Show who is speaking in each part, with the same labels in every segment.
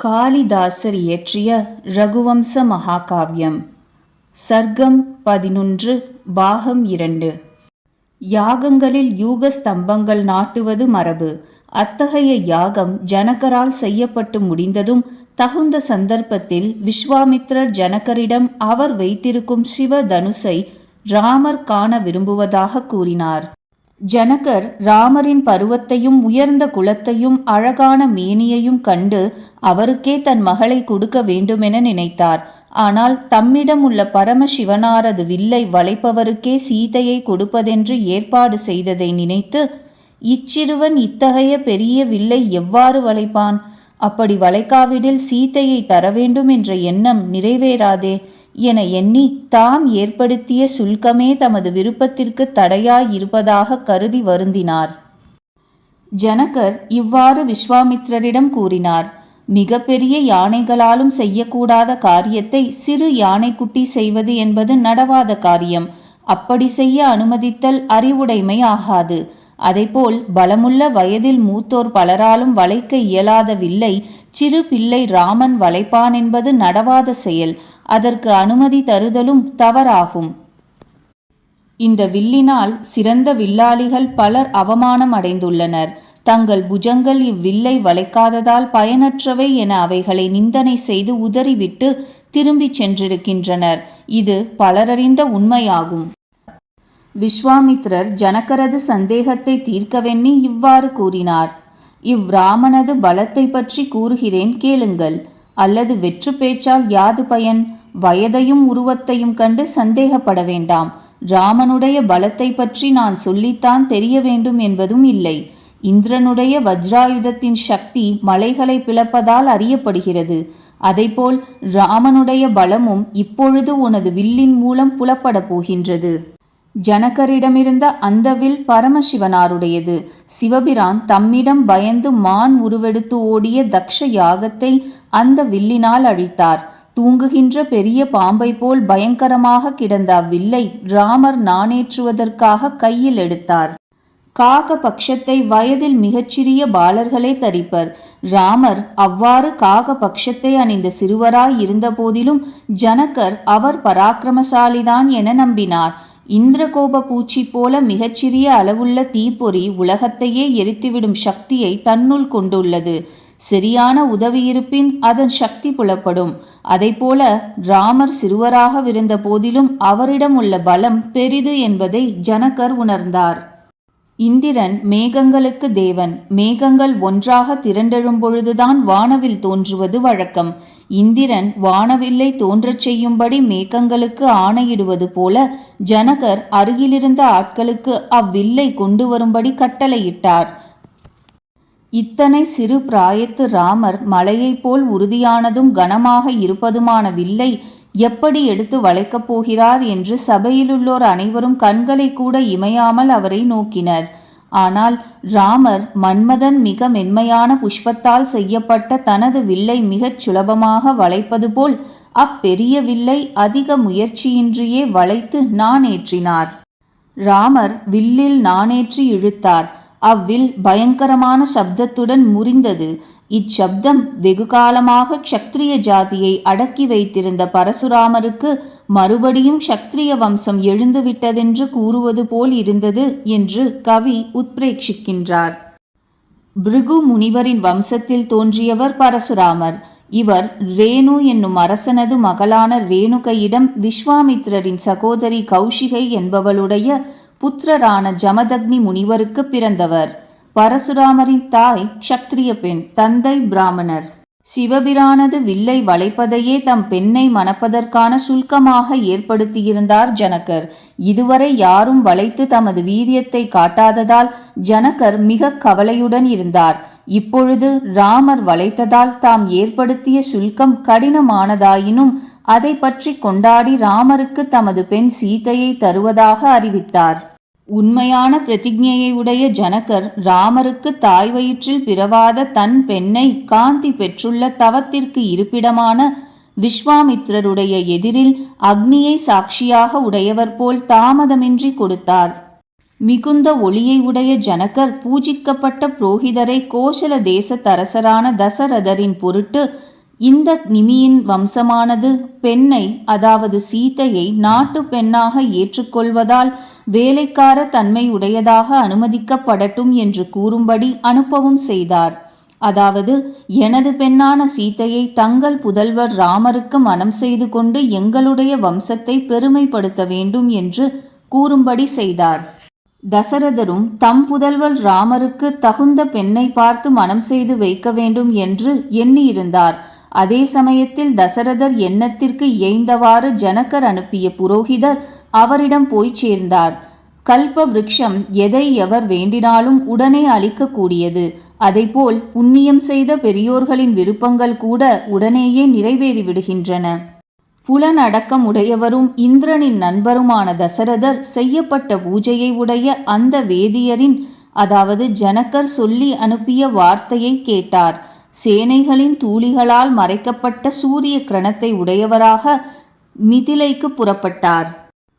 Speaker 1: காளிதாசர் இயற்றிய ரகுவம்ச மகாகாவியம். சர்க்கம் பதினொன்று பாகம் இரண்டு. யாகங்களில் யூக ஸ்தம்பங்கள் நாட்டுவது மரபு. அத்தகைய யாகம் ஜனகரால் செய்யப்பட்டு முடிந்ததும் தகுந்த சந்தர்ப்பத்தில் விஸ்வாமித்ரர் ஜனகரிடம் அவர் வைத்திருக்கும் சிவ தனுசை ராமர் காண விரும்புவதாக கூறினார். ஜனகர் ராமரின் பருவத்தையும் உயர்ந்த குலத்தையும் அழகான மேனியையும் கண்டு அவருக்கே தன் மகளை கொடுக்க வேண்டுமென நினைத்தார். ஆனால் தம்மிடம் உள்ள பரமசிவனாரது வில்லை வளைப்பவருக்கே சீதையை கொடுப்பதென்று ஏற்பாடு செய்ததை நினைத்து இச்சிறுவன் இத்தகைய பெரிய வில்லை எவ்வாறு வளைப்பான்? அப்படி வளைக்காவிடில் சீதையை தர வேண்டும் என்ற எண்ணம் நிறைவேறாதே. என எண்ணி தாம் ஏற்படுத்திய சுல்கமே தமது விருப்பத்திற்கு தடையாய் இருப்பதாக கருதி வருந்தினார். ஜனகர் இவ்வாறு விஸ்வாமித்ரரிடம் கூறினார் மிகப்பெரிய யானைகளாலும் செய்யக்கூடாத காரியத்தை சிறு யானைக்குட்டி செய்வது என்பது நடவாத காரியம். அப்படி செய்ய அனுமதித்தல் அறிவுடைமை ஆகாது. அதைப்போல் பலமுள்ள வயதில் மூத்தோர் பலராலும் வளைக்க இயலாத வில்லை சிறு பிள்ளை ராமன் வளைப்பான் என்பது நடவாத செயல். அதற்கு அனுமதி தருதலும் தவறாகும். இந்த வில்லினால் சிறந்த வில்லாளிகள் பலர் அவமானம் அடைந்துள்ளனர். தங்கள் புஜங்கள் இவ்வில்லை வளைக்காததால் பயனற்றவை என அவைகளை நிந்தனை செய்து உதறிவிட்டு திரும்பிச் சென்றிருக்கின்றனர். இது பலரறிந்த உண்மையாகும். விஸ்வாமித்ரர் ஜனக்கரது சந்தேகத்தை தீர்க்கவெண்ணி இவ்வாறு கூறினார். இவ்ராமனது பலத்தை பற்றி கூறுகிறேன் கேளுங்கள். அல்லது வெற்று பேச்சால் யாது பயன்? வயதையும் உருவத்தையும் கண்டு சந்தேகப்பட வேண்டாம். ராமனுடைய பலத்தை பற்றி நான் சொல்லித்தான் தெரிய வேண்டும் என்பதும் இல்லை. இந்திரனுடைய வஜ்ராயுதத்தின் சக்தி மலைகளை பிளப்பதால் அறியப்படுகிறது. அதைப்போல் ராமனுடைய பலமும் இப்பொழுது உனது வில்லின் மூலம் புலப்பட போகின்றது. ஜனகரிடமிருந்த அந்த வில் பரமசிவனாருடையது. சிவபிரான் தம்மிடம் பயந்து மான் உருவெடுத்து ஓடிய தக்ஷ யாகத்தை அந்த வில்லினால் அழித்தார். தூங்குகின்ற பெரிய பாம்பை போல் பயங்கரமாக கிடந்த அவ்வில்லை ராமர் நாணேற்றுவதற்காக கையில் எடுத்தார். காக பட்சத்தை வயதில் மிகச்சிறிய பாலர்களே தரிப்பர். ராமர் அவ்வாறு காக பட்சத்தை அணிந்த சிறுவராய் இருந்தபோதிலும் ஜனகர் அவர் பராக்கிரமசாலிதான் என நம்பினார். இந்திரகோப பூச்சி போல மிகச்சிறிய அளவுள்ள தீப்பொறி உலகத்தையே எரித்துவிடும் சக்தியை தன்னுள் கொண்டுள்ளது. சரியான உதவியிருப்பின் அதன் சக்தி புலப்படும். போல ராமர் சிறுவராகவிருந்த போதிலும் அவரிடம் உள்ள பலம் பெரிது என்பதை ஜனகர் உணர்ந்தார். இந்திரன் மேகங்களுக்கு தேவன். மேகங்கள் ஒன்றாக திரண்டெழும் பொழுதுதான் வானவில் தோன்றுவது வழக்கம். இந்திரன் வானவில்லை தோன்றச் செய்யும்படி மேகங்களுக்கு ஆணையிடுவது போல ஜனகர் அருகிலிருந்த ஆட்களுக்கு அவ்வில்லை கொண்டு வரும்படி கட்டளையிட்டார். இத்தனை சிறு பிராயத்து ராமர் மலையைப் போல் உறுதியானதும் கனமாக இருப்பதுமான வில்லை எப்படி எடுத்து வளைக்கப் போகிறார் என்று சபையிலுள்ளோர் அனைவரும் கண்களை கூட இமையாமல் அவரை நோக்கினர். ஆனால் ராமர் மன்மதன் மிக மென்மையான புஷ்பத்தால் செய்யப்பட்ட தனது வில்லை மிகச் சுலபமாக வளைப்பது போல் அப்பெரிய வில்லை அதிக முயற்சியின்றியே வளைத்து நானேற்றினார் ராமர் வில்லில் நானேற்றி இழுத்தார். அவ்வில் பயங்கரமான சப்தத்துடன் முறிந்தது. இச்சப்தம் வெகு காலமாக க்ஷத்ரிய ஜாதியை அடக்கி வைத்திருந்த பரசுராமருக்கு மறுபடியும் க்ஷத்ரிய வம்சம் எழுந்துவிட்டதென்று கூறுவது போல் இருந்தது என்று கவி உத்பிரேட்சிக்கின்றார் பிருகு முனிவரின் வம்சத்தில் தோன்றியவர் பரசுராமர். இவர் ரேணு என்னும் அரசனது மகளான ரேணுகையிடம் விஸ்வாமித்ரரின் சகோதரி கௌஷிகை என்பவளுடைய புத்திரரான ஜமதக்னி முனிவருக்கு பிறந்தவர். பரசுராமரின் தாய் க்ஷத்ரிய பெண் தந்தை பிராமணர். சிவபிரானது வில்லை வளைப்பதையே தம் பெண்ணை மணப்பதற்கான சுல்கமாக ஏற்படுத்தியிருந்தார் ஜனகர். இதுவரை யாரும் வளைத்து தமது வீரியத்தை காட்டாததால் ஜனகர் மிக கவலையுடன் இருந்தார். இப்பொழுது ராமர் வளைத்ததால் தாம் ஏற்படுத்திய சுல்கம் கடினமானதாயினும் அதை பற்றி கொண்டாடி ராமருக்கு தமது பெண் சீதையை தருவதாக அறிவித்தார். உண்மையான பிரதிஜையை உடைய ஜனகர் ராமருக்கு தாய் வயிற்றில் பிறவாத தன் பெண்ணை காந்தி பெற்றுள்ள தவத்திற்கு இருப்பிடமான விஸ்வாமித்ரருடைய எதிரில் அக்னியை சாட்சியாக உடையவர் போல் தாமதமின்றி கொடுத்தார். மிகுந்த ஒளியை உடைய ஜனகர் பூஜிக்கப்பட்ட புரோகிதரை கோசல தேசத்தரசரான தசரதரின் பொருட்டு இந்த நிமியின் வம்சமானது பெண்ணை அதாவது சீதையை நாட்டு பெண்ணாக ஏற்றுக்கொள்வதால் வேலைக்கார தன்மையுடையதாக அனுமதிக்கப்படட்டும் என்று கூறும்படி அனுப்பவும் செய்தார். அதாவது எனது பெண்ணான சீதையை தங்கள் புதல்வர் ராமருக்கு மனம் செய்து கொண்டு எங்களுடைய வம்சத்தை பெருமைப்படுத்த வேண்டும் என்று கூறும்படி செய்தார். தசரதரும் தம் புதல்வர் ராமருக்கு தகுந்த பெண்ணை பார்த்து மனம் செய்து வைக்க வேண்டும் என்று எண்ணியிருந்தார். அதே சமயத்தில் தசரதர் எண்ணத்திற்கு இயைந்தவாறு ஜனக்கர் அனுப்பிய புரோகிதர் அவரிடம் போய்ச் சேர்ந்தார். கல்ப விருட்சம் எதை எவர் வேண்டினாலும் உடனே அளிக்கக்கூடியது. அதைபோல் புண்ணியம் செய்த பெரியோர்களின் விருப்பங்கள் கூட உடனேயே நிறைவேறிவிடுகின்றன. புலனடக்கம் உடையவரும் இந்திரனின் நண்பருமான தசரதர் செய்யப்பட்ட பூஜையை உடைய அந்த வேதியரின் அதாவது ஜனக்கர் சொல்லி அனுப்பிய வார்த்தையை கேட்டார். சேனைகளின் தூளிகளால் மறைக்கப்பட்ட சூரிய கிரணத்தை உடையவராக மிதிலைக்கு புறப்பட்டார்.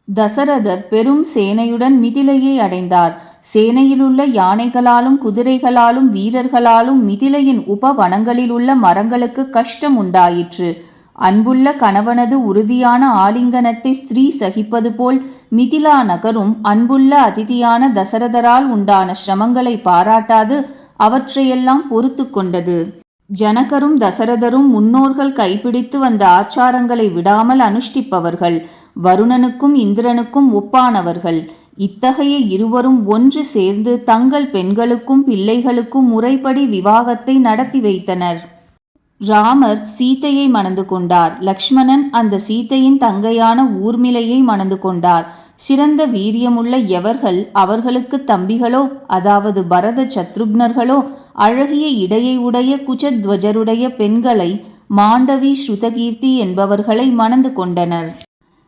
Speaker 1: தசரதர் பெரும் சேனையுடன் மிதிலையை அடைந்தார். சேனையிலுள்ள யானைகளாலும் குதிரைகளாலும் வீரர்களாலும் மிதிலையின் உபவனங்களிலுள்ள மரங்களுக்கு கஷ்டம் உண்டாயிற்று. அன்புள்ள கணவனது உறுதியான ஆலிங்கனத்தை ஸ்திரீ சகிப்பது போல் மிதிலா நகரும் அன்புள்ள அதிதியான தசரதரால் உண்டான சிரமங்களை பாராட்டாது அவற்றையெல்லாம் பொறுத்து கொண்டது. ஜனகரும் தசரதரும் முன்னோர்கள் கைப்பிடித்து வந்த ஆச்சாரங்களை விடாமல் அனுஷ்டிப்பவர்கள் வருணனுக்கும் இந்திரனுக்கும் ஒப்பானவர்கள். இத்தகைய இருவரும் ஒன்று சேர்ந்து தங்கள் பெண்களுக்கும் பிள்ளைகளுக்கும் முறைப்படி விவாகத்தை நடத்தி வைத்தனர். ராமர் சீதையை மணந்து கொண்டார். லக்ஷ்மணன் அந்த சீதையின் தங்கையான ஊர்மிளையை மணந்து கொண்டார். சிறந்த வீரியமுள்ள எவர்கள் அவர்களுக்கு தம்பிகளோ அதாவது பரத சத்ருக்னர்களோ அழகிய இடையை உடைய குஜத்வஜருடைய பெண்களை மாண்டவி ஸ்ருதகீர்த்தி என்பவர்களை மணந்து கொண்டனர்.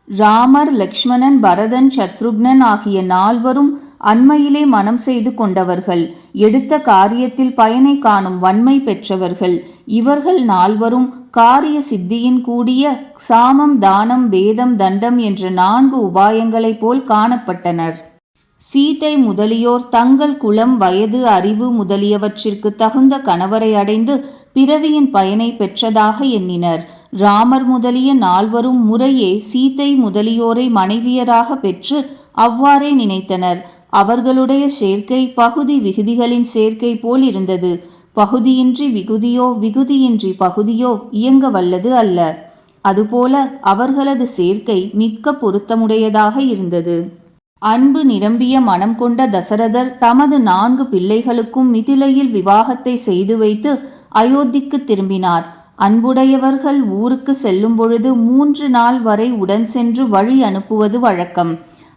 Speaker 1: ராமர் லக்ஷ்மணன் பரதன் சத்ருக்னன் ஆகிய நால்வரும் அண்மையிலே மனம் செய்து கொண்டவர்கள். எடுத்த காரியத்தில் பயனை காணும் வன்மை பெற்றவர்கள். இவர்கள் நால்வரும் காரிய சித்தியின் கூடிய சாமம் தானம் பேதம் தண்டம் என்ற நான்கு உபாயங்களைப் போல் காணப்பட்டனர். சீதை முதலியோர் தங்கள் குலம் வயது அறிவு முதலியவற்றிற்கு தகுந்த கணவரை அடைந்து பிறவியின் பயனை பெற்றதாக எண்ணினர். ராமர் முதலிய நால்வரும் முறையே சீதை முதலியோரை மனைவியராக பெற்று அவ்வாறே நினைத்தனர். அவர்களுடைய சேர்க்கை பகுதி விகுதிகளின் சேர்க்கை போல் இருந்தது. பகுதியின்றி விகுதியோ விகுதியின்றி பகுதியோ இயங்க வல்லது அல்ல. அதுபோல அவர்களது சேர்க்கை மிக்க பொருத்தமுடையதாக இருந்தது. அன்பு நிரம்பிய மனம் கொண்ட தசரதர் தமது நான்கு பிள்ளைகளுக்கும் மிதிலையில் விவாகத்தை செய்து வைத்து அயோத்திக்கு திரும்பினார். அன்புடையவர்கள் ஊருக்கு செல்லும் பொழுது மூன்று நாள் வரை உடன் சென்று வழி அனுப்புவது வழக்கம்.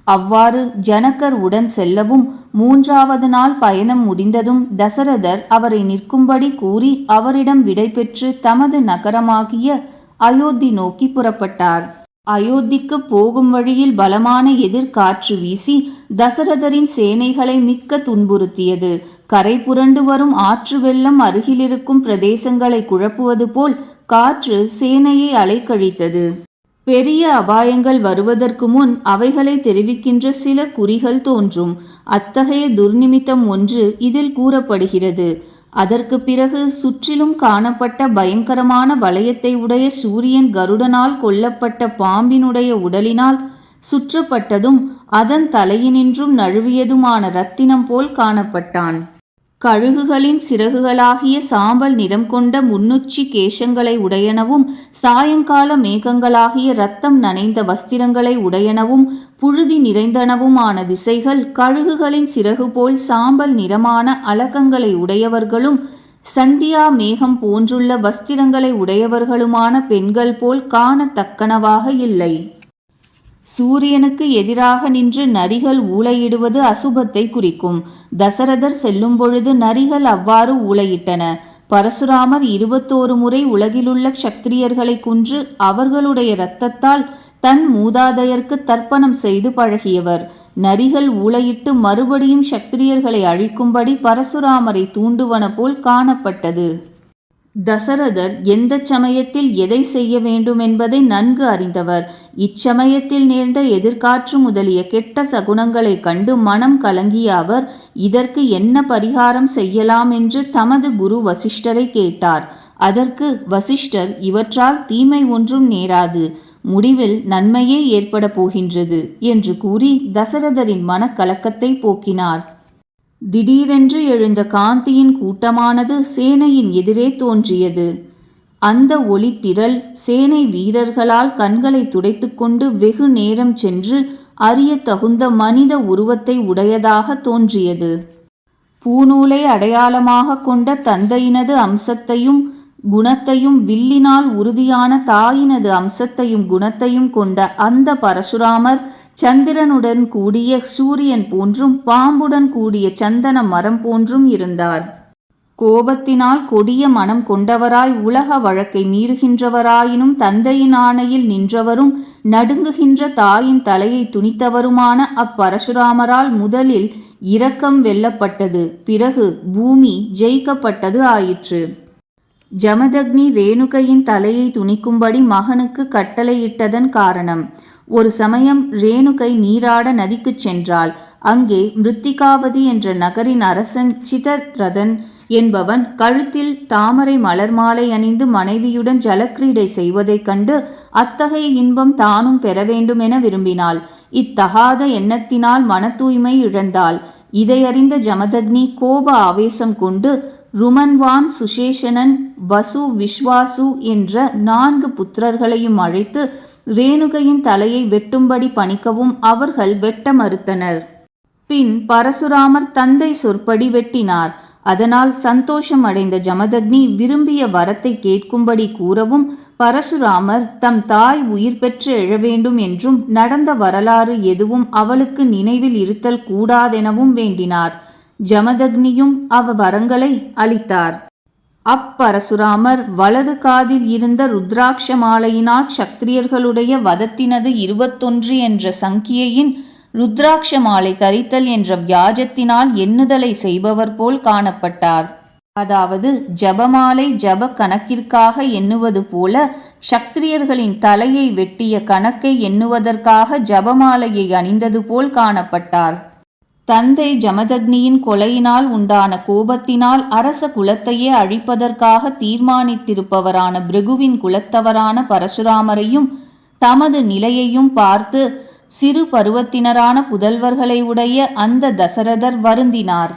Speaker 1: அவ்வாறு ஜனகர் உடன் செல்லவும் மூன்றாவது நாள் பயணம் முடிந்ததும் தசரதர் அவரை நிற்கும்படி கூறி அவரிடம் விடை பெற்று தமது நகரமாகிய அயோத்தி நோக்கி புறப்பட்டார். அயோத்திக்கு போகும் வழியில் பலமான எதிர்காற்று வீசி தசரதரின் சேனைகளை மிக்க துன்புறுத்தியது. கரை புரண்டு வரும் ஆற்று வெள்ளம் அருகிலிருக்கும் பிரதேசங்களை குழப்புவது போல் காற்று சேனையை அலைக்கழித்தது. பெரிய அபாயங்கள் வருவதற்கு முன் அவைகளை தெரிவிக்கின்ற சில குறிகள் தோன்றும். அத்தகைய துர்நிமித்தம் ஒன்று இதில் கூறப்படுகிறது. அதற்கு பிறகு சுற்றிலும் காணப்பட்ட பயங்கரமான வளையத்தை உடைய சூரியன் கருடனால் கொல்லப்பட்ட பாம்பினுடைய உடலினால் சுற்றப்பட்டதும் அதன் தலையினின்றும் நழுவியதுமான ரத்தினம் போல் காணப்பட்டான். கழுகுகளின் சிறகுகளாகிய சாம்பல் நிறம் கொண்ட முன்னுச்சி கேசங்களை உடையனவும் சாயங்கால மேகங்களாகிய இரத்தம் நனைந்த வஸ்திரங்களை உடையனவும் புழுதி நிறைந்தனவுமான திசைகள் கழுகுகளின் சிறகு போல் சாம்பல் நிறமான அலக்கங்களை உடையவர்களும் சந்தியா மேகம் போன்றுள்ள வஸ்திரங்களை உடையவர்களுமான பெண்கள் போல் காணத்தக்கனவாக இல்லை. சூரியனுக்கு எதிராக நின்று நரிகள் ஊளையிடுவது அசுபத்தை குறிக்கும். தசரதர் செல்லும் பொழுது நரிகள் அவ்வாறு ஊளையிட்டன. பரசுராமர் இருபத்தோரு முறை உலகிலுள்ள சத்திரியர்களை குன்று அவர்களுடைய இரத்தத்தால் தன் மூதாதையர்க்கு தர்ப்பணம் செய்து பழகியவர். நரிகள் ஊளையிட்டு மறுபடியும் சக்திரியர்களை அழிக்கும்படி பரசுராமரை தூண்டுவன போல் காணப்பட்டது. தசரதர் எந்த சமயத்தில் எதை செய்ய வேண்டும் என்பதை நன்கு அறிந்தவர். இச்சமயத்தில் நேர்ந்த எதிர்காற்று முதலிய கெட்ட சகுனங்களைக் கண்டு மனம் கலங்கிய அவர் இதற்கு என்ன பரிகாரம் செய்யலாம்? என்று தமது குரு வசிஷ்டரை கேட்டார். அதற்கு வசிஷ்டர் இவற்றால் தீமை ஒன்றும் நேராது. முடிவில் நன்மையே ஏற்பட போகின்றது என்று கூறி தசரதரின் மனக்கலக்கத்தை போக்கினார். திடீரென்று எழுந்த காந்தியின் கூட்டமானது சேனையின் எதிரே தோன்றியது. அந்த ஒளித்திரள் சேனை வீரர்களால் கண்களை துடைத்துக்கொண்டு வெகு நேரம் சென்று அறிய தகுந்த மனித உருவத்தை உடையதாக தோன்றியது. பூநூலை அடையாளமாக கொண்ட தந்தையினது அம்சத்தையும் குணத்தையும் வில்லினால் உறுதியான தாயினது அம்சத்தையும் குணத்தையும் கொண்ட அந்த பரசுராமர் சந்திரனுடன் கூடிய சூரியன் போன்றும் பாம்புடன் கூடிய சந்தன மரம் போன்றும் இருந்தார். கோபத்தினால் கொடிய மனம் கொண்டவராய் உலக வழக்கை மீறுகின்றவராயினும் தந்தையின் ஆணையில் நின்றவரும் நடுங்குகின்ற தாயின் தலையை துணித்தவருமான அப்பரசுராமரால் முதலில் இரக்கம் வெல்லப்பட்டது பிறகு பூமி ஜெயிக்கப்பட்டது ஆயிற்று. ஜமதக்னி ரேணுகையின் தலையை துணிக்கும்படி மகனுக்கு கட்டளையிட்டதன் காரணம் ஒரு சமயம் ரேணுகை நீராட நதிக்குச் சென்றாள். அங்கே மிருத்திகாவதி என்ற நகரின் அரசன் சிதரதன் என்பவன் கழுத்தில் தாமரை மலர் மாலை அணிந்து மனைவியுடன் ஜலக்கிரீடை செய்வதைக் கண்டு அத்தகைய இன்பம் தானும் பெற வேண்டும் என விரும்பினாள். இத்தகாத எண்ணத்தினால் மன தூய்மை இழந்தாள் இதையறிந்த ஜமதக்னி கோப ஆவேசம் கொண்டு ருமன்வான் சுசேஷனன் வசு விஸ்வாசு என்ற நான்கு புத்திரர்களையும் அழைத்து ரேணுகையின் தலையை வெட்டும்படி பணிக்கவும் அவர்கள் வெட்ட மறுத்தனர். பின் பரசுராமர் தந்தை சொற்படி வெட்டினார். அதனால் சந்தோஷம் அடைந்த ஜமதக்னி விரும்பிய வரத்தை கேட்கும்படி கூறவும் பரசுராமர் தம் தாய் உயிர் பெற்று எழ வேண்டும் என்றும் நடந்த வரலாறு எதுவும் அவளுக்கு நினைவில் இருத்தல் கூடாதெனவும் வேண்டினார். ஜமதக்னியும் அவ வரங்களை அளித்தார். அப்பரசுராமர் வலது காதில் இருந்த ருத்ராட்ச மாலையினால் சக்திரியர்களுடைய வதத்தினது இருபத்தொன்று என்ற சங்கியையின் ருத்ராட்ச மாலை தரித்தல் என்ற வியாஜத்தினால் எண்ணுதலை செய்பவர் போல் காணப்பட்டார். அதாவது ஜபமாலை ஜப கணக்கிற்காக எண்ணுவது போல சக்திரியர்களின் தலையை வெட்டிய கணக்கை எண்ணுவதற்காக ஜபமாலையை அணிந்தது போல் காணப்பட்டார். தந்தை ஜமதக்னியின் கொலையினால் உண்டான கோபத்தினால் அரச குலத்தையே அழிப்பதற்காக தீர்மானித்திருப்பவரான பிருகுவின் குலத்தவரான பரசுராமரையும் தமது நிலையையும் பார்த்து சிறு பருவத்தினரான புதல்வர்களை உடைய அந்த தசரதர் வருந்தினார்.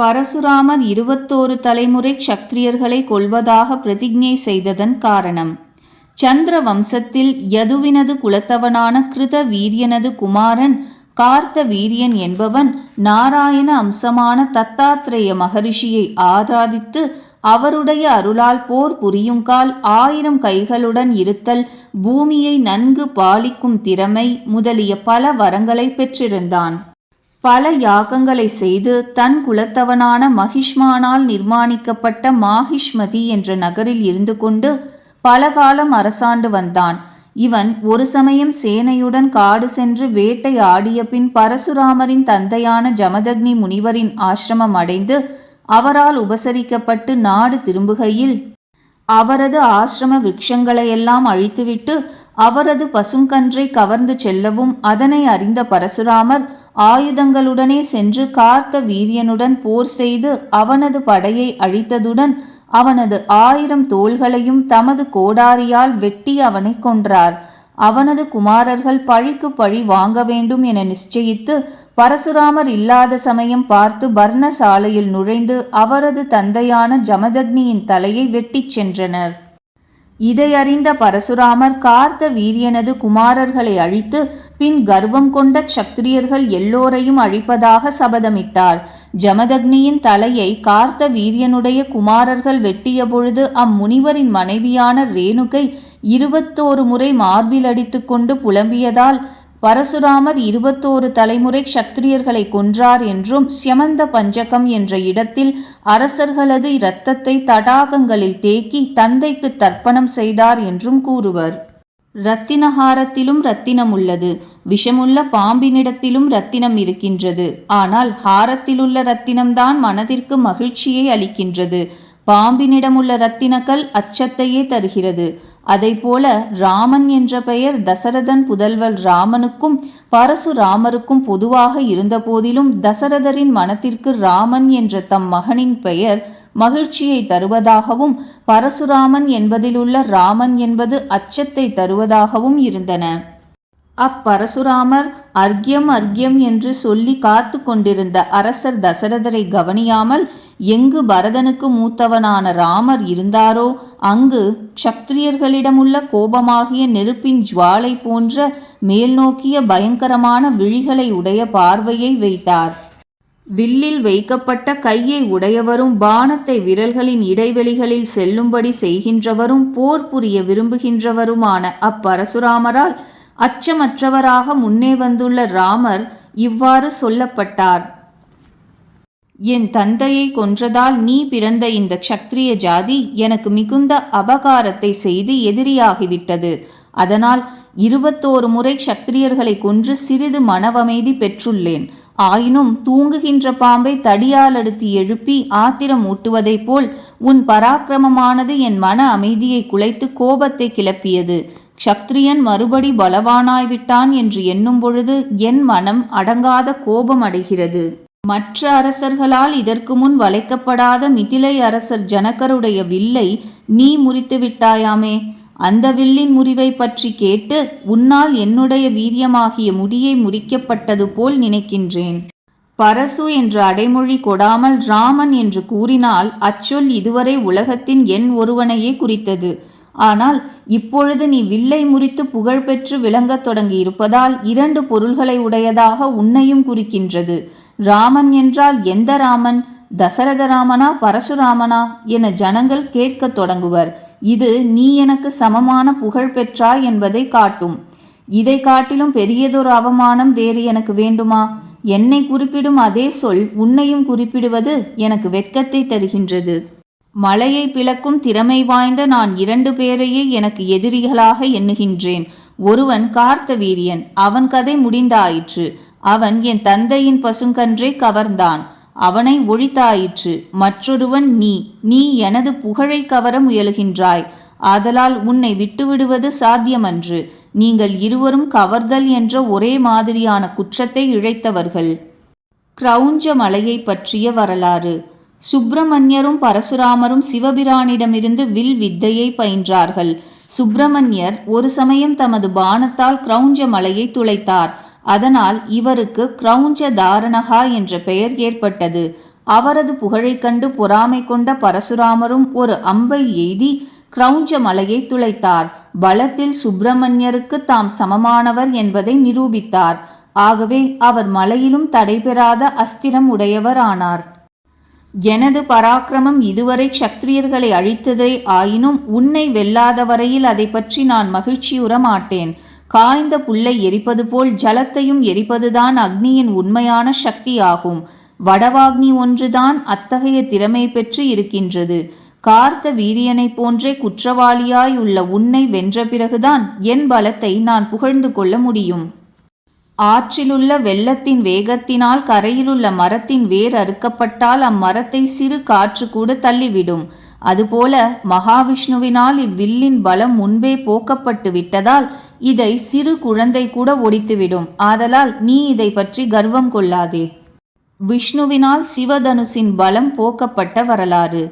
Speaker 1: பரசுராமர் இருபத்தோரு தலைமுறை க்ஷத்ரியர்களை கொள்வதாக பிரதிஜை செய்ததன் காரணம். சந்திர வம்சத்தில் யதுவினது குலத்தவனான கிருத வீரியனது குமாரன் கார்த்த வீரியன் என்பவன் நாராயண அம்சமான தத்தாத்ரேய மகரிஷியை ஆராதித்து அவருடைய அருளால் போர் புரியுங்கால் ஆயிரம் கைகளுடன் இருத்தல் பூமியை நன்கு பாலிக்கும் திறமை முதலிய பல வரங்களை பெற்றிருந்தான். பல யாகங்களை செய்து தன் குலத்தவனான மகிஷ்மானால் நிர்மாணிக்கப்பட்ட மாஹிஷ்மதி என்ற நகரில் இருந்து கொண்டு பல காலம் அரசாண்டு வந்தான். இவன் ஒரு சமயம் சேனையுடன் காடு சென்று வேட்டை ஆடிய பின் பரசுராமரின் தந்தையான ஜமதக்னி முனிவரின் ஆசிரமம் அடைந்து அவரால் உபசரிக்கப்பட்டு நாடு திரும்புகையில் அவரது ஆசிரம விரக்ஷங்களையெல்லாம் அழித்துவிட்டு அவரது பசுங்கன்றை கவர்ந்து செல்லவும் அதனை அறிந்த பரசுராமர் ஆயுதங்களுடனே சென்று கார்த்த வீரியனுடன் போர் செய்து அவனது படையை அழித்ததுடன் அவனது ஆயிரம் தோள்களையும் தமது கோடாரியால் வெட்டி அவனை கொன்றார். அவனது குமாரர்கள் பழிக்கு பழி வாங்க வேண்டும் என நிச்சயித்து பரசுராமர் இல்லாத சமயம் பார்த்து பர்ணசாலையில் நுழைந்து அவரது தந்தையான ஜமதக்னியின் தலையை வெட்டிச் சென்றனர். இதை அறிந்த பரசுராமர் கார்த்த வீரியனது குமாரர்களை அழித்து பின் கர்வம் கொண்ட க்ஷத்திரியர்கள் எல்லோரையும் அழிப்பதாக சபதமிட்டார். ஜமதக்னியின் தலையை கார்த்த வீரியனுடைய குமாரர்கள் வெட்டிய பொழுது அம்முனிவரின் மனைவியான ரேணுகை இருபத்தோரு முறை மார்பில் அடித்துக்கொண்டு புலம்பியதால் பரசுராமர் இருபத்தோரு தலைமுறை க்ஷத்திரியர்களை கொன்றார் என்றும் சியமந்த பஞ்சகம் என்ற இடத்தில் அரசர்களது இரத்தத்தை தடாகங்களில் தேக்கி தந்தைக்கு தர்ப்பணம் செய்தார் என்றும் கூறுவர். இரத்தினஹாரத்திலும் இரத்தினம் உள்ளது. விஷமுள்ள பாம்பினிடத்திலும் இரத்தினம் இருக்கின்றது. ஆனால் ஹாரத்திலுள்ள இரத்தினம்தான் மனதிற்கு மகிழ்ச்சியை அளிக்கின்றது. பாம்பினிடமுள்ள இரத்தினக்கல் அச்சத்தையே தருகிறது. போல ராமன் என்ற பெயர் தசரதன் புதல்வர் ராமனுக்கும் பரசுராமருக்கும் பொதுவாக இருந்தபோதிலும் தசரதரின் மனத்திற்கு ராமன் என்ற தம் மகனின் பெயர் மகிழ்ச்சியை தருவதாகவும் பரசுராமன் என்பதிலுள்ள ராமன் என்பது அச்சத்தை தருவதாகவும் இருந்தன. அப்பரசுராமர் அர்க்யம் அர்க்யம் என்று சொல்லி காத்து கொண்டிருந்த அரசர் தசரதரை கவனியாமல் எங்கு பரதனுக்கு மூத்தவனான ராமர் இருந்தாரோ அங்கு க்ஷத்திரியர்களிடமுள்ள கோபமாகிய நெருப்பின் ஜுவாலை போன்ற மேல்நோக்கிய பயங்கரமான விழிகளை உடைய பார்வையை வைத்தார். வில்லில் வைக்கப்பட்ட கையை உடையவரும் பானத்தை விரல்களின் இடைவெளிகளில் செல்லும்படி செய்கின்றவரும் போர் புரிய விரும்புகின்றவருமான அப்பரசுராமரால் அச்சமற்றவராக முன்னே வந்துள்ள ராமர் இவ்வாறு சொல்லப்பட்டார். என் தந்தையை கொன்றதால் நீ பிறந்த இந்த க்ஷத்ரிய ஜாதி எனக்கு மிகுந்த அபகாரத்தை செய்து எதிரியாகிவிட்டது. அதனால் இருபத்தோரு முறை க்ஷத்திரியர்களை கொன்று சிறிது மனவமைதி பெற்றுள்ளேன். ஆயினும் தூங்குகின்ற பாம்பை தடியால் அடுத்து எழுப்பி ஆத்திரம் ஊட்டுவதைப் போல் உன் பராக்கிரமமானது என் மன அமைதியை குலைத்து கோபத்தை கிளப்பியது. க்ஷத்ரியன் மறுபடி பலவானாய்விட்டான் என்று எண்ணும் பொழுது என் மனம் அடங்காத கோபம் அடைகிறது. மற்ற அரசர்களால் இதற்கு முன் வளைக்கப்படாத மிதிலை அரசர் ஜனகருடைய வில்லை நீ முறித்து விட்டாயாமே. அந்த வில்லின் முறிவை பற்றி கேட்டு உன்னால் என்னுடைய வீரியமாகிய முடியை முடிக்கப்பட்டது போல் நினைக்கின்றேன். பரசு என்று அடைமொழி கொடாமல் ராமன் என்று கூறினால் அச்சொல் இதுவரை உலகத்தின் என் ஒருவனையே குறித்தது. ஆனால் இப்பொழுது நீ வில்லை முறித்து புகழ்பெற்று விளங்கத் தொடங்கியிருப்பதால் இரண்டு பொருள்களை உடையதாக உன்னையும் குறிக்கின்றது. ராமன் என்றால் எந்த ராமன்? தசரத ராமனா பரசுராமனா? என ஜனங்கள் கேட்கத் தொடங்குவர். இது நீ எனக்கு சமமான புகழ் பெற்றாய் என்பதை காட்டும். இதை காட்டிலும் பெரியதொரு அவமானம் வேறு எனக்கு வேண்டுமா? என்னை குறிப்பிடும் அதே சொல் உன்னையும் குறிப்பிடுவது எனக்கு வெட்கத்தை தருகின்றது. மலையை பிளக்கும் திறமை வாய்ந்த நான் இரண்டு பேரையே எனக்கு எதிரிகளாக எண்ணுகின்றேன். ஒருவன் கார்த்த வீரியன் அவன் கதை முடிந்தாயிற்று. அவன் என் தந்தையின் பசுங்கன்றை கவர்ந்தான். அவனை ஒழித்தாயிற்று. மற்றொருவன் நீ. நீ எனது புகழை கவர முயலுகின்றாய். ஆதலால் உன்னை விட்டுவிடுவது சாத்தியமன்று. நீங்கள் இருவரும் கவர்தல் என்ற ஒரே மாதிரியான குற்றத்தை இழைத்தவர்கள். கிரௌஞ்ச மலையை பற்றிய வரலாறு. சுப்பிரமணியரும் பரசுராமரும் சிவபிரானிடமிருந்து வில் வித்தையை பயின்றார்கள். சுப்பிரமணியர் ஒரு சமயம் தமது பானத்தால் கிரௌஞ்ச மலையை துளைத்தார். அதனால் இவருக்கு கிரௌஞ்ச தாரணகா என்ற பெயர் ஏற்பட்டது. அவரது புகழைக் கண்டு பொறாமை கொண்ட பரசுராமரும் ஒரு அம்பை எய்தி கிரௌஞ்ச மலையை துளைத்தார். பலத்தில் சுப்பிரமணியருக்கு தாம் சமமானவர் என்பதை நிரூபித்தார். ஆகவே அவர் மலையிலும் தடைபெறாத அஸ்திரம் உடையவர் ஆனார். எனது பராக்கிரமம் இதுவரை சக்திரியர்களை அழித்ததே ஆயினும் உன்னை வெல்லாத வரையில் அதை பற்றி நான் மகிழ்ச்சியுற மாட்டேன். காய்ந்த புல்லை எரிப்பது போல் ஜலத்தையும் எரிப்பதுதான் அக்னியின் உண்மையான சக்தியாகும். வடவாக்னி ஒன்றுதான் அத்தகைய திறமை பெற்று இருக்கின்றது. கார்த்த வீரியனைப் போன்றே குற்றவாளியாய் உள்ள உன்னை வென்ற பிறகுதான் என் பலத்தை நான் புகழ்ந்து கொள்ள முடியும். ஆற்றிலுள்ள வெள்ளத்தின் வேகத்தினால் கரையிலுள்ள மரத்தின் வேர் அறுக்கப்பட்டால் அம்மரத்தை சிறு காற்று கூட தள்ளிவிடும். அதுபோல மகாவிஷ்ணுவினால் இவ்வில்லின் பலம் முன்பே போக்கப்பட்டு விட்டதால் இதை சிறு குழந்தை கூட ஒடித்துவிடும். ஆதலால் நீ இதை பற்றி கர்வம் கொள்ளாதே. விஷ்ணுவினால் சிவதனுசின் பலம் போக்கப்பட்ட வரலாறு.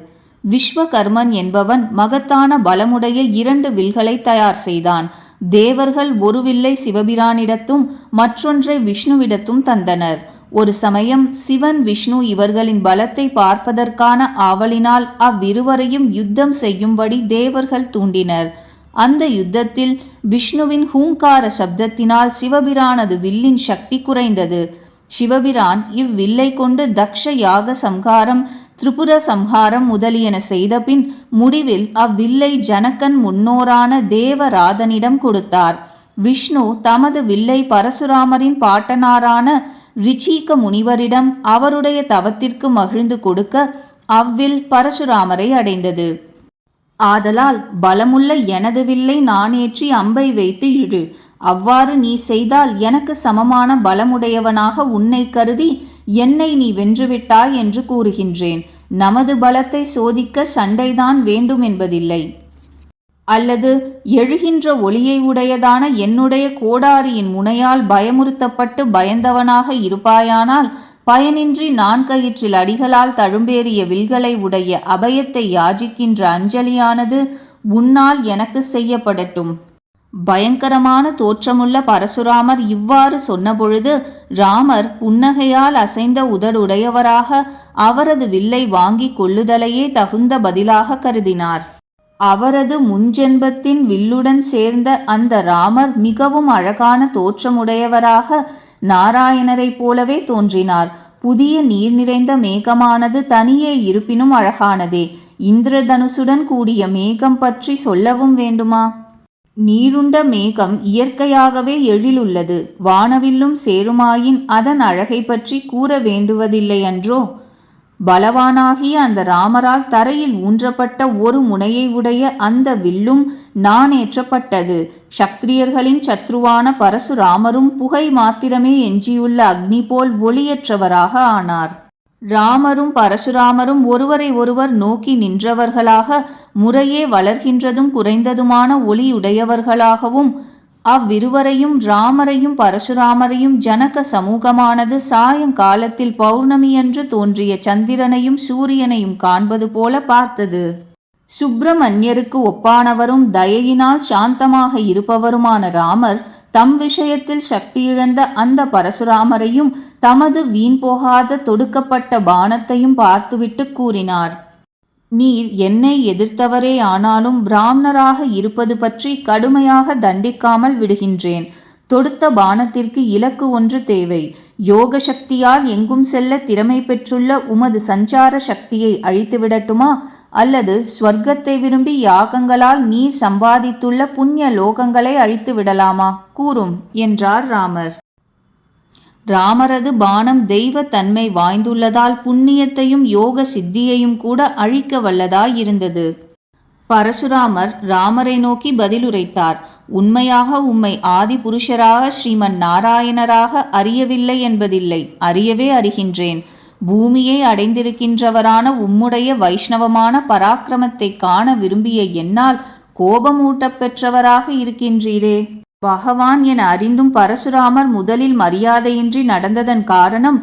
Speaker 1: விஸ்வகர்மன் என்பவன் மகத்தான பலமுடைய இரண்டு வில்களை தயார் செய்தான். தேவர்கள் ஒரு வில்லை சிவபிரானிடத்தும் மற்றொன்றை விஷ்ணுவிடத்தும் தந்தனர். ஒரு சமயம் சிவன் விஷ்ணு இவர்களின் பலத்தை பார்ப்பதற்கான ஆவலினால் அவ்விருவரையும் யுத்தம் செய்யும்படி தேவர்கள் தூண்டினர். அந்த யுத்தத்தில் விஷ்ணுவின் ஹூங்கார சப்தத்தினால் சிவபிரானது வில்லின் சக்தி குறைந்தது. சிவபிரான் இவ்வில்லை கொண்டு தக்ஷ யாக சம்ஹாரம் திரிபுர சம்ஹாரம் முதலியன செய்தபின் முடிவில் அவ்வில்லை ஜனக்கன் முன்னோரான தேவராதனிடம் கொடுத்தார். விஷ்ணு தமது வில்லை பரசுராமரின் பாட்டனாரான ரிச்சீக முனிவரிடம் அவருடைய தவத்திற்கு மகிழ்ந்து கொடுக்க அவ்வில் பரசுராமரை அடைந்தது. ஆதலால் பலமுள்ள எனது வில்லை நான் ஏற்றி அம்பை வைத்து இழு. அவ்வாறு நீ செய்தால் எனக்கு சமமான பலமுடையவனாக உன்னை கருதி என்னை நீ வென்றுவிட்டாய் என்று கூறுகின்றேன். நமது பலத்தை சோதிக்க சண்டைதான் வேண்டும் என்பதில்லை. அல்லது எழுகின்ற ஒளியை உடையதான என்னுடைய கோடாரியின் முனையால் பயமுறுத்தப்பட்டு பயந்தவனாக இருப்பாயானால் பயனின்றி நான் கயிற்றில் அடிகளால் தழும்பேறிய வில்களை உடைய அபயத்தை யாஜிக்கின்ற அஞ்சலியானது உன்னால் எனக்கு செய்யப்படட்டும். பயங்கரமான தோற்றமுள்ள பரசுராமர் இவ்வாறு சொன்னபொழுது ராமர் புன்னகையால் அசைந்த உதடுடையவராக அவரது வில்லை வாங்கிக் கொள்ளுதலையே தகுந்த பதிலாக கருதினார். அவரது முன்ஜென்பத்தின் வில்லுடன் சேர்ந்த அந்த ராமர் மிகவும் அழகான தோற்றமுடையவராக நாராயணரைப் போலவே தோன்றினார். புதிய நீர் நிறைந்த மேகமானது தனியே இருப்பினும் அழகானதே. இந்திரதனுசுடன் கூடிய மேகம் பற்றி சொல்லவும் வேண்டுமா? நீருண்ட மேகம் இயற்கையாகவே எழிலுள்ளது. வானவில்லும் சேருமாயின் அதன் அழகை பற்றி கூற வேண்டுவதில்லையன்றோ பலவானாகிய அந்த ராமரால் தரையில் ஊன்றப்பட்ட ஒரு முனையை உடைய அந்த வில்லும் நானேற்றப்பட்டது சத்திரியர்களின் சத்ருவான பரசுராமரும் புகை மாத்திரமே எஞ்சியுள்ள அக்னி போல் ஒளியற்றவராக ஆனார். ராமரும் பரசுராமரும் ஒருவரை ஒருவர் நோக்கி நின்றவர்களாக முறையே வளர்கின்றதும் குறைந்ததுமான ஒளியுடையவர்களாகவும் அவ்விருவரையும் ராமரையும் பரசுராமரையும் ஜனக சமூகமானது சாயங்காலத்தில் பௌர்ணமியன்று தோன்றிய சந்திரனையும் சூரியனையும் காண்பது போல பார்த்தது. சுப்பிரமணியருக்கு ஒப்பானவரும் தயையினால் சாந்தமாக இருப்பவருமான ராமர் தம் விஷயத்தில் சக்தியிழந்த அந்த பரசுராமரையும் தமது வீண் போகாத தொடுக்கப்பட்ட பானத்தையும் பார்த்துவிட்டு கூறினார். நீர் என்னை எதிர்த்தவரே ஆனாலும் பிராமணராக இருப்பது பற்றி கடுமையாக தண்டிக்காமல் விடுகின்றேன். தொடுத்த பானத்திற்கு இலக்கு ஒன்று தேவை. யோக சக்தியால் எங்கும் செல்ல திறமை பெற்றுள்ள உமது சஞ்சார சக்தியை அழித்துவிடட்டுமா அல்லது ஸ்வர்க்கத்தை விரும்பி யாகங்களால் நீர் சம்பாதித்துள்ள புண்ணிய லோகங்களை அழித்து விடலாமா? கூறும் என்றார் ராமர். ராமரது பானம் தெய்வ தன்மை வாய்ந்துள்ளதால் புண்ணியத்தையும் யோக சித்தியையும் கூட அழிக்க வல்லதாயிருந்தது. பரசுராமர் ராமரை நோக்கி பதிலுரைத்தார் உண்மையாக உம்மை ஆதி புருஷராக ஸ்ரீமன் நாராயணராக அறியவில்லை என்பதில்லை. அறியவே அறிகின்றேன். பூமியை அடைந்திருக்கின்றவரான உம்முடைய வைஷ்ணவமான பராக்கிரமத்தை காண விரும்பிய என்னால் கோபமூட்டப் பெற்றவராக இருக்கின்றீரே. பகவான் என அறிந்தும் பரசுராமர் முதலில் மரியாதையின்றி நடந்ததன் காரணம்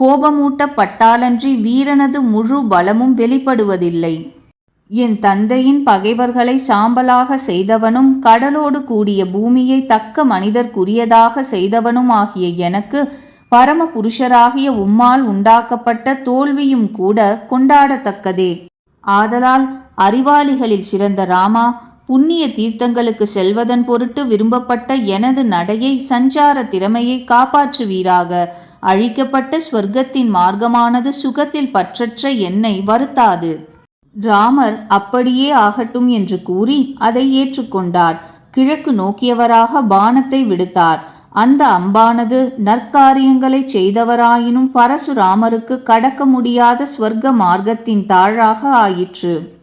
Speaker 1: கோபமூட்டப்பட்டாலன்றி வீரனது முழு பலமும் வெளிப்படுவதில்லை. என் தந்தையின் பகைவர்களை சாம்பலாக செய்தவனும் கடலோடு கூடிய பூமியை தக்க மனிதர்க்குரியதாக செய்தவனும் ஆகிய எனக்கு பரம புருஷராகிய உம்மால் உண்டாக்கப்பட்ட தோல்வியும் கூட கொண்டாடத்தக்கதே. ஆதலால் அறிவாளிகளில் சிறந்த ராமா புண்ணிய தீர்த்தங்களுக்கு செல்வதன் பொருட்டு விரும்பப்பட்ட எனது நடையை சஞ்சார திறமையை காப்பாற்றுவீராக. அழிக்கப்பட்ட ஸ்வர்க்கத்தின் மார்க்கமானது சுகத்தில் பற்றற்ற என்னை வருத்தாது. ராமர் அப்படியே ஆகட்டும் என்று கூறி அதை ஏற்றுக்கொண்டார். கிழக்கு நோக்கியவராக பானத்தை விடுத்தார். அந்த அம்பானது நற்காரியங்களை செய்தவராயினும் பரசுராமருக்கு கடக்க முடியாத ஸ்வர்க்க மார்க்கத்தின் தாழாக ஆயிற்று.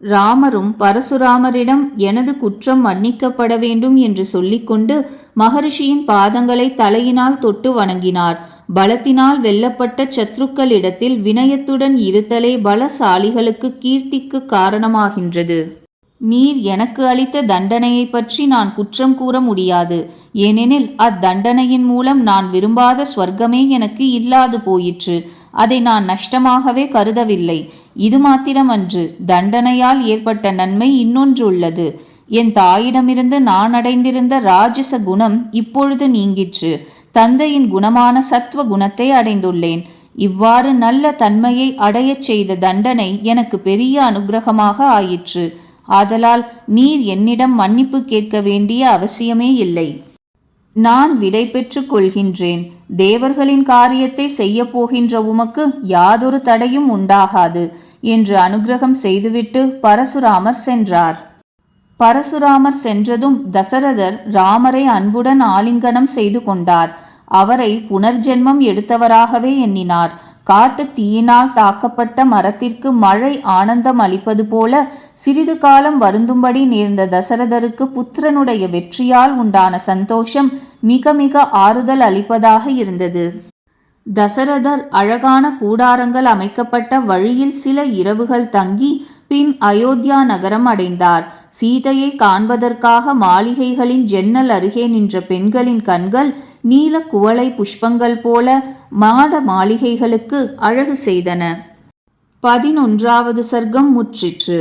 Speaker 1: ராமரும் பரசுராமரிடம் எனது குற்றம் மன்னிக்கப்பட வேண்டும் என்று சொல்லிக்கொண்டு மகரிஷியின் பாதங்களை தலையினால் தொட்டு வணங்கினார். பலத்தினால் வெல்லப்பட்ட சத்ருக்களிடத்தில் வினயத்துடன் இருத்தலே பலசாலிகளுக்கு கீர்த்திக்கு காரணமாகின்றது. நீர் எனக்கு அளித்த தண்டனையை பற்றி நான் குற்றம் கூற முடியாது. ஏனெனில் அத்தண்டனையின் மூலம் நான் விரும்பாத ஸ்வர்க்கமே எனக்கு இல்லாது போயிற்று. அதை நான் நஷ்டமாகவே கருதவில்லை. இது மாத்திரமன்று தண்டனையால் ஏற்பட்ட நன்மை இன்னொன்று உள்ளது. என் தாயிடமிருந்து நான் அடைந்திருந்த ராஜச குணம் இப்பொழுது நீங்கிற்று. தந்தையின் குணமான சத்வ குணத்தை அடைந்துள்ளேன். இவ்வாறு நல்ல தன்மையை அடையச் செய்த தண்டனை எனக்கு பெரிய அனுகிரகமாக ஆயிற்று. ஆதலால் நீர் என்னிடம் மன்னிப்பு கேட்க வேண்டிய அவசியமே இல்லை. நான் விடை பெற்றுக் கொள்கின்றேன். தேவர்களின் காரியத்தை செய்ய போகின்ற உமக்கு யாதொரு தடையும் உண்டாகாது. என்று அனுகிரகம் செய்துவிட்டு பரசுராமர் சென்றார். பரசுராமர் சென்றதும் தசரதர் ராமரை அன்புடன் ஆலிங்கனம் செய்து கொண்டார். அவரை புனர்ஜென்மம் எடுத்தவராகவே எண்ணினார். காட்டு தீயினால் தாக்கப்பட்ட மரத்திற்கு மழை ஆனந்தம் அளிப்பது போல சிறிது காலம் வருந்தும்படி நேர்ந்த தசரதருக்கு புத்திரனுடைய வெற்றியால் உண்டான சந்தோஷம் மிக மிக ஆறுதல் அளிப்பதாக இருந்தது. தசரதர் அழகான கூடாரங்கள் அமைக்கப்பட்ட வழியில் சில இரவுகள் தங்கி பின் அயோத்தியா நகரம் அடைந்தார். சீதையை காண்பதற்காக மாளிகைகளின் ஜன்னல் அருகே நின்ற பெண்களின் கண்கள் நீல குவளை புஷ்பங்கள் போல மாட மாளிகைகளுக்கு அழகு செய்தன. பதினொன்றாவது சர்க்கம் முற்றிற்று.